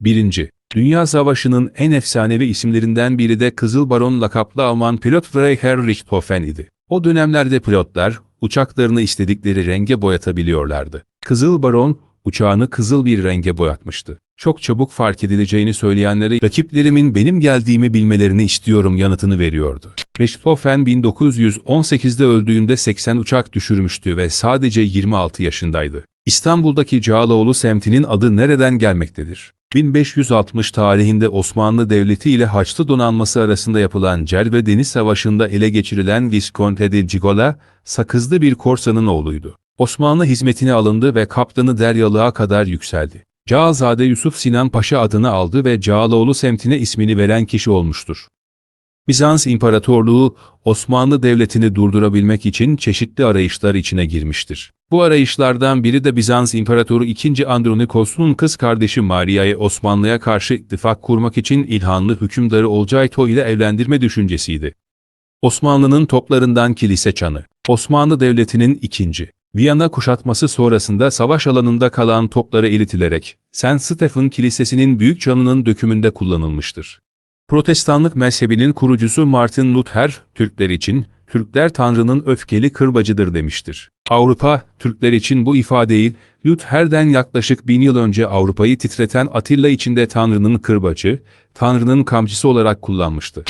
1. Dünya Savaşı'nın en efsanevi isimlerinden biri de Kızıl Baron lakaplı Alman pilot Freiherr Richthofen idi. O dönemlerde pilotlar, uçaklarını istedikleri renge boyatabiliyorlardı. Kızıl Baron, uçağını kızıl bir renge boyatmıştı. Çok çabuk fark edileceğini söyleyenlere rakiplerimin benim geldiğimi bilmelerini istiyorum yanıtını veriyordu. Richthofen 1918'de öldüğünde 80 uçak düşürmüştü ve sadece 26 yaşındaydı. İstanbul'daki Cağaloğlu semtinin adı nereden gelmektedir? 1560 tarihinde Osmanlı Devleti ile Haçlı donanması arasında yapılan Cer ve Deniz Savaşı'nda ele geçirilen Visconti de Gigola, sakızlı bir korsanın oğluydu. Osmanlı hizmetine alındı ve kaptanı deryalığa kadar yükseldi. Cağalzade Yusuf Sinan Paşa adını aldı ve Cağaloğlu semtine ismini veren kişi olmuştur. Bizans İmparatorluğu, Osmanlı Devleti'ni durdurabilmek için çeşitli arayışlar içine girmiştir. Bu arayışlardan biri de Bizans İmparatoru II. Andronikos'un kız kardeşi Maria'yı Osmanlı'ya karşı ittifak kurmak için İlhanlı hükümdarı Olcayto ile evlendirme düşüncesiydi. Osmanlı'nın toplarından kilise çanı, Osmanlı Devleti'nin ikinci. Viyana kuşatması sonrasında savaş alanında kalan toplara iletilerek, St. Stephen Kilisesi'nin büyük çanının dökümünde kullanılmıştır. Protestanlık mezhebinin kurucusu Martin Luther, Türkler için, Türkler Tanrı'nın öfkeli kırbacıdır demiştir. Avrupa, Türkler için bu ifadeyi, Luther'den yaklaşık bin yıl önce Avrupa'yı titreten Atilla içinde Tanrı'nın kırbacı, Tanrı'nın kamçısı olarak kullanmıştı.